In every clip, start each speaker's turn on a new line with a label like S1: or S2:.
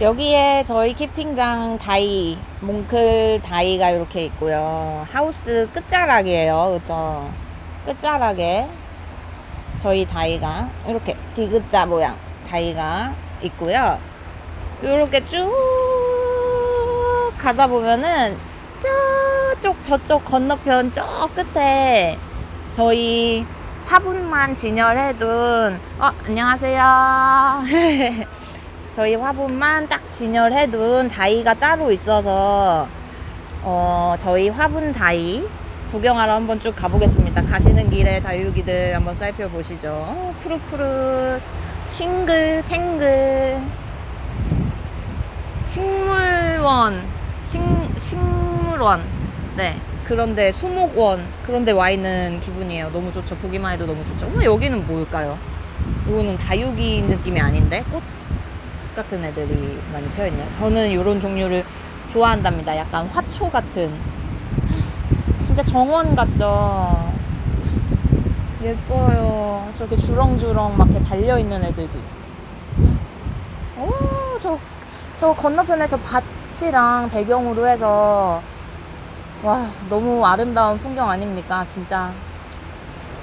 S1: 여기에 저희 캠핑장 다이, 몽클 다이가 이렇게 있고요. 하우스 끝자락이에요. 그죠? 끝자락에 저희 다이가 이렇게 디귿자 모양 다이가 있고요. 이렇게 쭉 가다 보면은 저쪽 저쪽 건너편 저 끝에 저희 화분만 진열해둔 어 안녕하세요 저희 화분만 딱 진열해 둔 다이가 따로 있어서 어 저희 화분 다이 구경하러 한번 쭉 가보겠습니다. 가시는 길에 다육이들 한번 살펴보시죠. 어, 푸릇푸릇 싱글 탱글. 식물원 식, 식물원. 네 그런데 수목원 그런데 와 있는 기분이에요. 너무 좋죠. 보기만 해도 너무 좋죠. 어머 여기는 뭘까요? 이거는 다육이 느낌이 아닌데? 꽃 같은 애들이 많이 펴있네요. 저는 이런 종류를 좋아한답니다. 약간 화초 같은. 진짜 정원 같죠? 예뻐요. 저렇게 주렁주렁 막 이렇게 달려있는 애들도 있어 오 저 저 건너편에 저 밭이랑 배경으로 해서 와 너무 아름다운 풍경 아닙니까? 진짜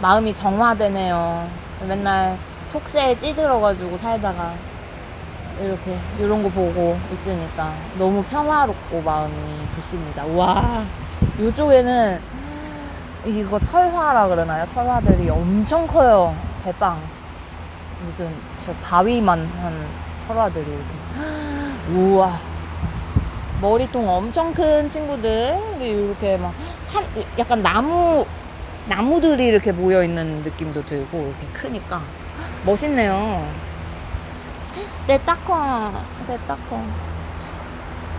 S1: 마음이 정화되네요. 맨날 속세에 찌들어가지고 살다가 이렇게 이런 거 보고 있으니까 너무 평화롭고 마음이 좋습니다. 와 이쪽에는 이거 철화라 그러나요? 철화들이 엄청 커요. 대빵. 무슨 저 바위만 한 철화들이 이렇게. 우와. 머리통 엄청 큰 친구들이 이렇게 막 산 약간 나무 나무들이 이렇게 모여 있는 느낌도 들고 이렇게 크니까 멋있네요. 내 따콩, 내 따콩.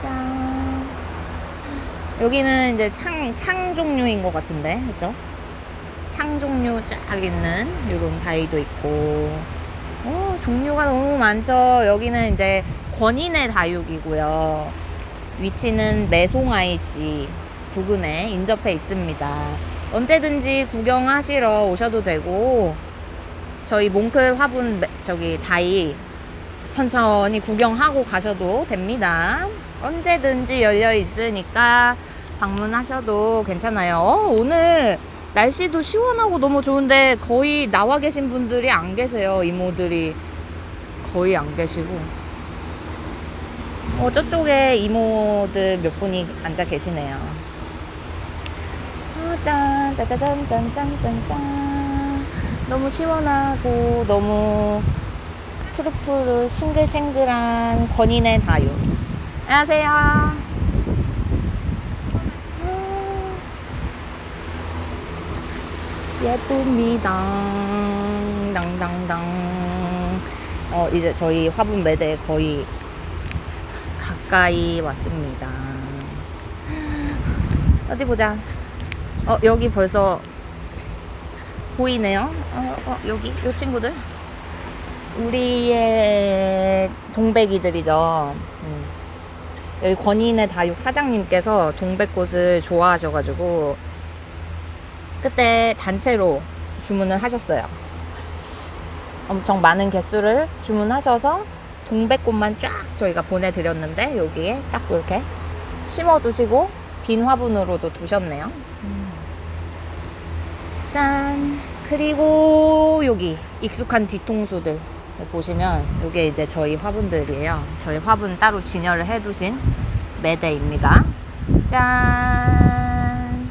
S1: 짠. 여기는 이제 창, 창 종류인 것 같은데, 그죠? 창 종류 쫙 있는 이런 다이도 있고. 오, 종류가 너무 많죠. 여기는 이제 권인의 다육이고요. 위치는 매송아이시 부근에 인접해 있습니다. 언제든지 구경하시러 오셔도 되고 저희 몽클 화분 매- 저기 다이 천천히 구경하고 가셔도 됩니다. 언제든지 열려 있으니까 방문하셔도 괜찮아요. 어, 오늘 날씨도 시원하고 너무 좋은데 거의 나와 계신 분들이 안 계세요. 이모들이 거의 안 계시고. 어, 저쪽에 이모들 몇 분이 앉아 계시네요. 아, 짠, 짜자잔, 짠, 짠, 짠, 짠. 너무 시원하고, 너무 푸릇푸릇, 싱글탱글한 권인의 다육. 안녕하세요. 음, 예쁩니다. 당당당. 어, 이제 저희 화분 매대 거의 가까이 왔습니다. 어디 보자. 어, 여기 벌써 보이네요. 어, 어, 여기, 요 친구들. 우리의 동백이들이죠. 음. 여기 권인의 다육 사장님께서 동백꽃을 좋아하셔가지고, 그때 단체로 주문을 하셨어요. 엄청 많은 개수를 주문하셔서 동백꽃만 쫙 저희가 보내드렸는데 여기에 딱 이렇게 심어두시고 빈 화분으로도 두셨네요. 짠. 그리고 여기 익숙한 뒤통수들 보시면 이게 이제 저희 화분들이에요. 저희 화분 따로 진열을 해두신 매대입니다. 짠.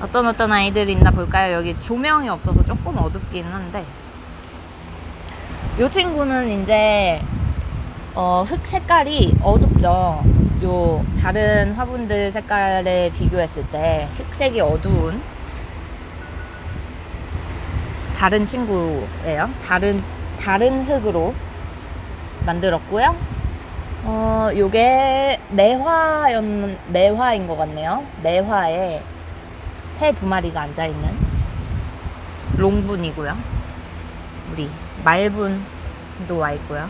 S1: 어떤 어떤 아이들이 있나 볼까요? 여기 조명이 없어서 조금 어둡긴 한데 요 친구는 이제 어, 흙 색깔이 어둡죠. 요 다른 화분들 색깔에 비교했을 때 흑색이 어두운 다른 친구예요. 다른 다른 흙으로 만들었고요. 어, 요게 매화였 매화인 것 같네요. 매화에 새 두 마리가 앉아 있는 롱분이고요. 우리 말분도 와 있고요.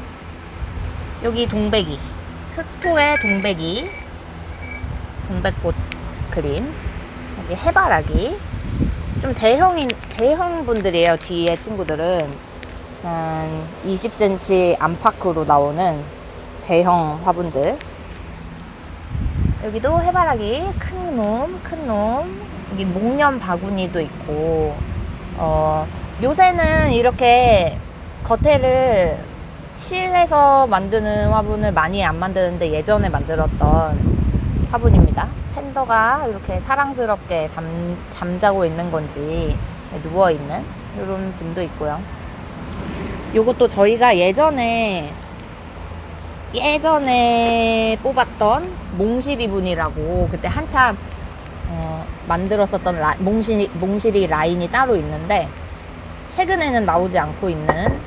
S1: 여기 동백이, 흑토의 동백이, 동백꽃 그림. 여기 해바라기. 좀 대형인 대형 분들이에요. 뒤에 친구들은 한 20cm 안팎으로 나오는 대형 화분들. 여기도 해바라기 큰 놈, 큰 놈. 여기 목련 바구니도 있고, 어, 요새는 이렇게 겉에를 칠해서 만드는 화분을 많이 안 만드는데 예전에 만들었던 화분입니다. 팬더가 이렇게 사랑스럽게 잠, 잠자고 있는 건지 누워있는 이런 분도 있고요. 요것도 저희가 예전에 예전에 뽑았던 몽실이 분이라고 그때 한참 어, 만들었었던 라, 몽실이, 몽실이 라인이 따로 있는데 최근에는 나오지 않고 있는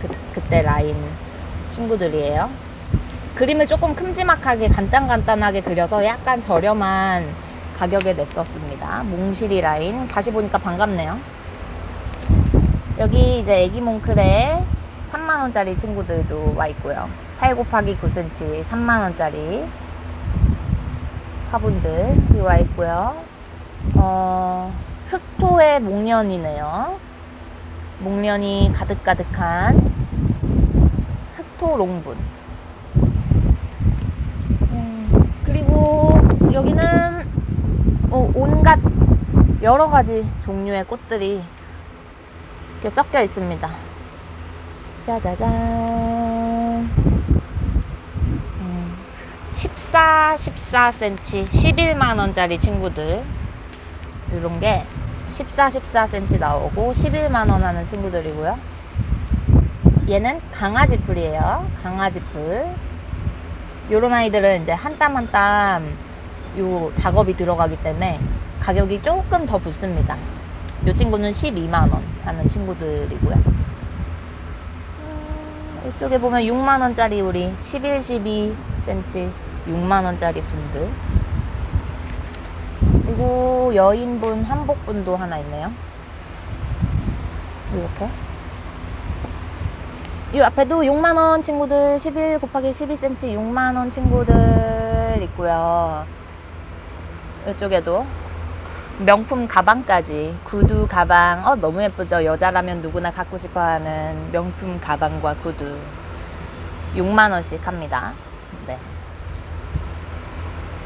S1: 그, 그때 라인 친구들이에요. 그림을 조금 큼지막하게 간단간단하게 그려서 약간 저렴한 가격에 냈었습니다. 몽실이 라인 다시 보니까 반갑네요. 여기 이제 애기 몽클에 3만원짜리 친구들도 와 있고요. 8 곱하기 9cm 3만원짜리 화분들이 와 있고요. 어, 흑토의 목련이네요. 목련이 가득가득한 흑토 롱분. 음, 그리고 여기는 어, 온갖 여러 가지 종류의 꽃들이 이렇게 섞여 있습니다. 짜자잔. 음, 14, 14cm, 11만원짜리 친구들. 이런 게 14, 14cm 나오고 11만원 하는 친구들이고요. 얘는 강아지 풀이에요. 강아지 풀. 요런 아이들은 이제 한 땀 한땀 요 작업이 들어가기 때문에 가격이 조금 더 붙습니다. 요 친구는 12만원 하는 친구들이고요. 음, 이쪽에 보면 6만원짜리 우리 11, 12cm 6만원짜리 분들. 그리고 여인분, 한복분도 하나 있네요. 이렇게. 이 앞에도 6만원 친구들, 11 곱하기 12cm 6만원 친구들 있고요. 이쪽에도 명품 가방까지 구두 가방. 어 너무 예쁘죠? 여자라면 누구나 갖고 싶어 하는 명품 가방과 구두. 6만 원씩 합니다. 네.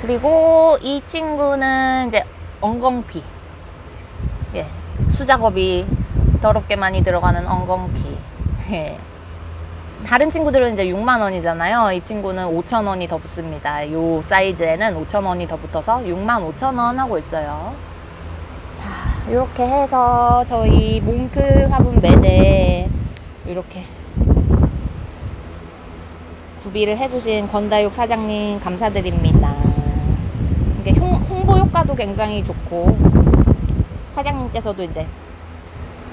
S1: 그리고 이 친구는 이제 엉겅퀴. 예 수작업이 더럽게 많이 들어가는 엉겅퀴. 예. 다른 친구들은 이제 6만 원이잖아요. 이 친구는 5천 원이 더 붙습니다. 요 사이즈에는 5천 원이 더 붙어서 6만 5천 원 하고 있어요. 자, 이렇게 해서 저희 몽클 화분 매대 이렇게 구비를 해주신 권다육 사장님 감사드립니다. 이게 홍, 홍보 효과도 굉장히 좋고 사장님께서도 이제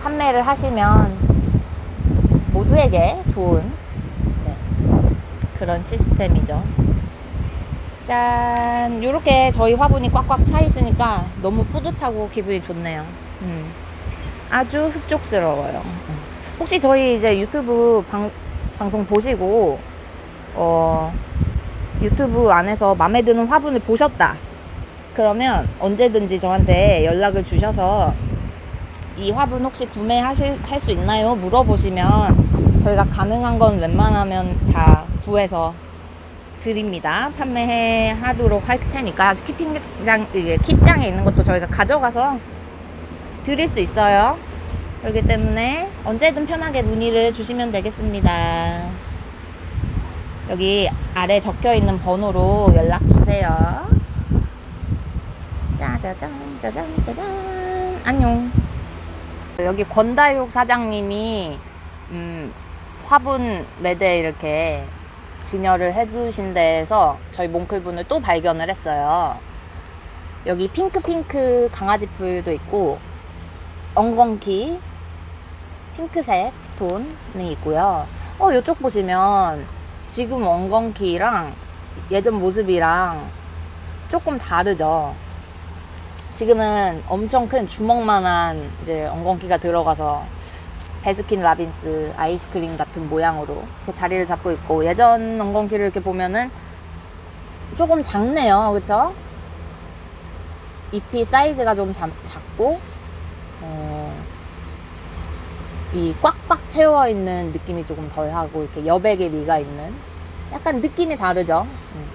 S1: 판매를 하시면 모두에게 좋은 네, 그런 시스템이죠. 짠! 이렇게 저희 화분이 꽉꽉 차 있으니까 너무 뿌듯하고 기분이 좋네요. 음, 아주 흡족스러워요. 혹시 저희 이제 유튜브 방, 방송 보시고, 어, 유튜브 안에서 마음에 드는 화분을 보셨다. 그러면 언제든지 저한테 연락을 주셔서 이 화분 혹시 구매하실 할 수 있나요? 물어보시면 저희가 가능한 건 웬만하면 다 구해서 드립니다. 판매해 하도록 할 테니까 키핑장 kit장에 있는 것도 저희가 가져가서 드릴 수 있어요. 그렇기 때문에 언제든 편하게 문의를 주시면 되겠습니다. 여기 아래 적혀 있는 번호로 연락 주세요. 짜자잔 짜잔 짜잔 안녕. 여기 권다육 사장님이 음, 화분 매대 이렇게 진열을 해두신 데에서 저희 몽클분을 또 발견을 했어요. 여기 핑크핑크 강아지풀도 있고 엉겅키 핑크색 톤이 있고요. 어, 이쪽 보시면 지금 엉겅키랑 예전 모습이랑 조금 다르죠. 지금은 엄청 큰 주먹만한 이제 엉겅키가 들어가서 베스킨 라빈스 아이스크림 같은 모양으로 이렇게 자리를 잡고 있고 예전 엉겅키를 이렇게 보면은 조금 작네요, 그렇죠? 잎이 사이즈가 좀 작, 작고 어, 이 꽉꽉 채워 있는 느낌이 조금 덜하고 이렇게 여백의 미가 있는 약간 느낌이 다르죠. 음.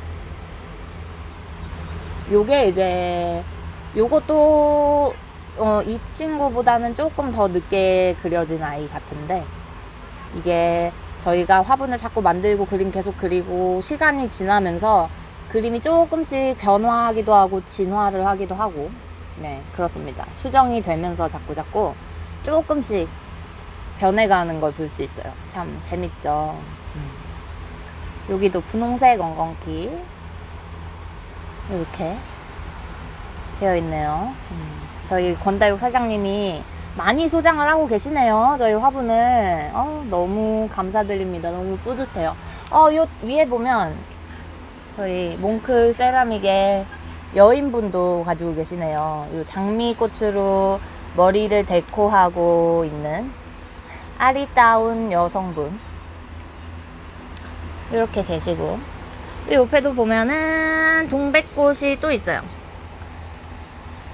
S1: 요게 이제 요것도 어, 이 친구보다는 조금 더 늦게 그려진 아이 같은데 이게 저희가 화분을 자꾸 만들고 그림 계속 그리고 시간이 지나면서 그림이 조금씩 변화하기도 하고 진화를 하기도 하고. 네 그렇습니다. 수정이 되면서 자꾸 자꾸 조금씩 변해가는 걸 볼 수 있어요. 참 재밌죠. 음. 여기도 분홍색 엉겅키 이렇게 되어 있네요. 음. 저희 권다육 사장님이 많이 소장을 하고 계시네요. 저희 화분을. 어, 너무 감사드립니다. 너무 뿌듯해요. 어, 요 위에 보면 저희 몽클 세라믹의 여인분도 가지고 계시네요. 요 장미꽃으로 머리를 데코하고 있는 아리따운 여성분. 이렇게 계시고. 이 옆에도 보면은 동백꽃이 또 있어요.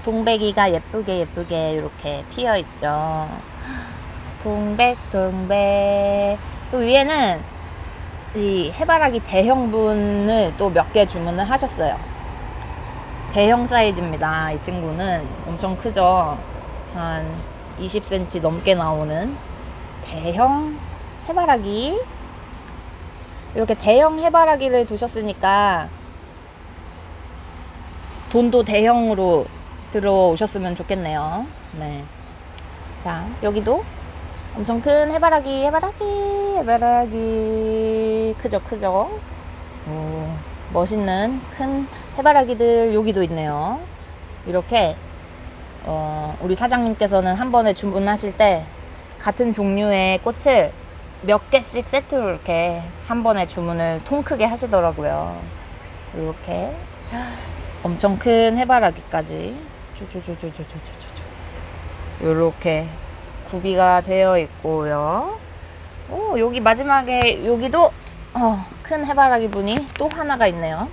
S1: 동백이가 예쁘게 예쁘게 이렇게 피어 있죠. 동백 동백. 또 위에는 이 해바라기 대형분을 또 몇 개 주문을 하셨어요. 대형 사이즈입니다. 이 친구는 엄청 크죠. 한 20cm 넘게 나오는 대형 해바라기. 이렇게 대형 해바라기를 두셨으니까 돈도 대형으로 들어오셨으면 좋겠네요. 네. 자, 여기도 엄청 큰 해바라기, 해바라기, 해바라기. 크죠, 크죠? 오, 멋있는 큰 해바라기들 여기도 있네요. 이렇게, 어, 우리 사장님께서는 한 번에 주문하실 때 같은 종류의 꽃을 몇 개씩 세트로 이렇게 한 번에 주문을 통 크게 하시더라고요. 이렇게 엄청 큰 해바라기까지 쪼쪼쪼쪼쪼쪼쪼 요렇게 구비가 되어 있고요. 오, 여기 마지막에 여기도 어, 큰 해바라기 분이 또 하나가 있네요.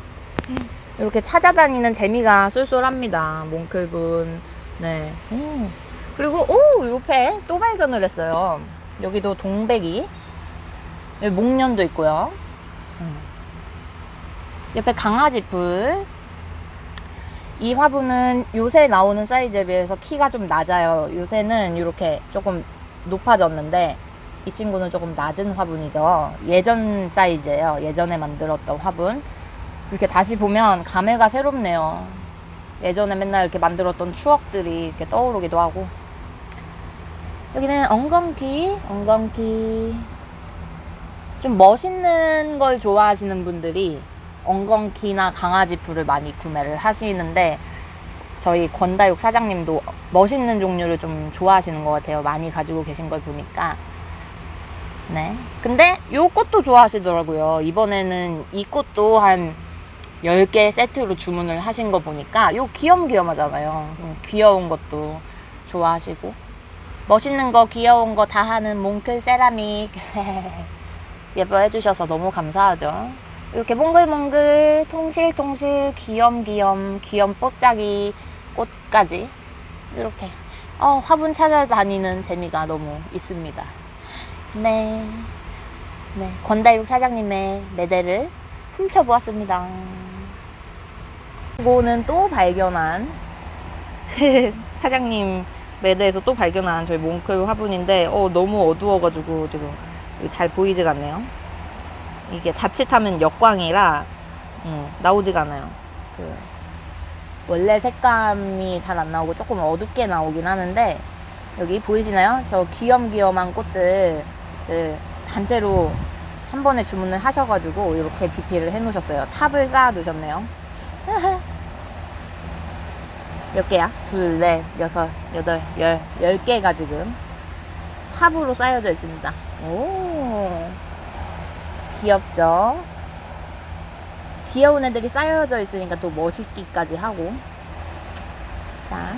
S1: 이렇게 찾아다니는 재미가 쏠쏠합니다. 몽클분. 네. 오. 그리고 오, 옆에 또 발견을 했어요. 여기도 동백이. 여기 목련도 있고요. 음. 옆에 강아지 풀. 이 화분은 요새 나오는 사이즈에 비해서 키가 좀 낮아요. 요새는 이렇게 조금 높아졌는데 이 친구는 조금 낮은 화분이죠. 예전 사이즈예요. 예전에 만들었던 화분. 이렇게 다시 보면 감회가 새롭네요. 예전에 맨날 이렇게 만들었던 추억들이 이렇게 떠오르기도 하고. 여기는 엉겅키, 엉겅키. 좀 멋있는 걸 좋아하시는 분들이 엉겅키나 강아지 풀을 많이 구매를 하시는데 저희 권다육 사장님도 멋있는 종류를 좀 좋아하시는 것 같아요. 많이 가지고 계신 걸 보니까. 네. 근데 요 꽃도 좋아하시더라고요. 이번에는 이 꽃도 한 10개 세트로 주문을 하신 거 보니까 요 귀염귀염하잖아요. 음, 귀여운 것도 좋아하시고 멋있는 거 귀여운 거 다 하는 몽클 세라믹 예뻐해 주셔서 너무 감사하죠. 이렇게 몽글몽글 통실통실 귀염귀염 귀염 뽀짝이 꽃까지 이렇게 어, 화분 찾아다니는 재미가 너무 있습니다. 네. 네. 권다육 사장님의 매대를 훔쳐보았습니다. 이거는 또 발견한 사장님 매대에서 또 발견한 저희 몽클 화분인데 어, 너무 어두워가지고 지금 잘 보이지가 않네요. 이게 자칫하면 역광이라 음, 나오지가 않아요. 그 원래 색감이 잘 안 나오고 조금 어둡게 나오긴 하는데 여기 보이시나요? 저 귀염귀염한 꽃들 그 단체로 한 번에 주문을 하셔가지고 이렇게 DP를 해놓으셨어요. 탑을 쌓아 두셨네요. 몇 개야? 둘, 넷, 여섯, 여덟, 열, 열 개가 지금 탑으로 쌓여져 있습니다. 오, 귀엽죠? 귀여운 애들이 쌓여져 있으니까 또 멋있기까지 하고. 자.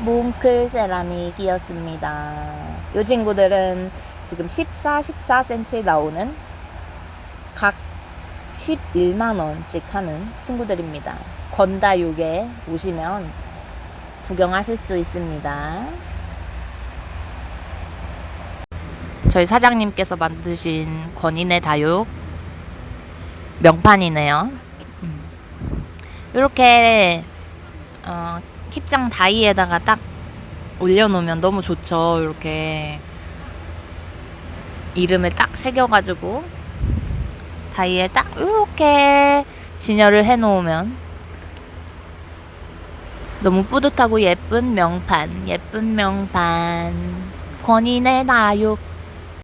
S1: 몽클 세라믹이었습니다. 이 친구들은 지금 14, 14cm 나오는 각 11만원씩 하는 친구들입니다. 건다육에 오시면 구경하실 수 있습니다. 저희 사장님께서 만드신 권인의 다육 명판이네요. 이렇게 어, 킵장 다이에다가 딱 올려놓으면 너무 좋죠. 이렇게 이름을 딱 새겨가지고 다이에 딱 이렇게 진열을 해놓으면 너무 뿌듯하고 예쁜 명판, 예쁜 명판. 권인의 나육.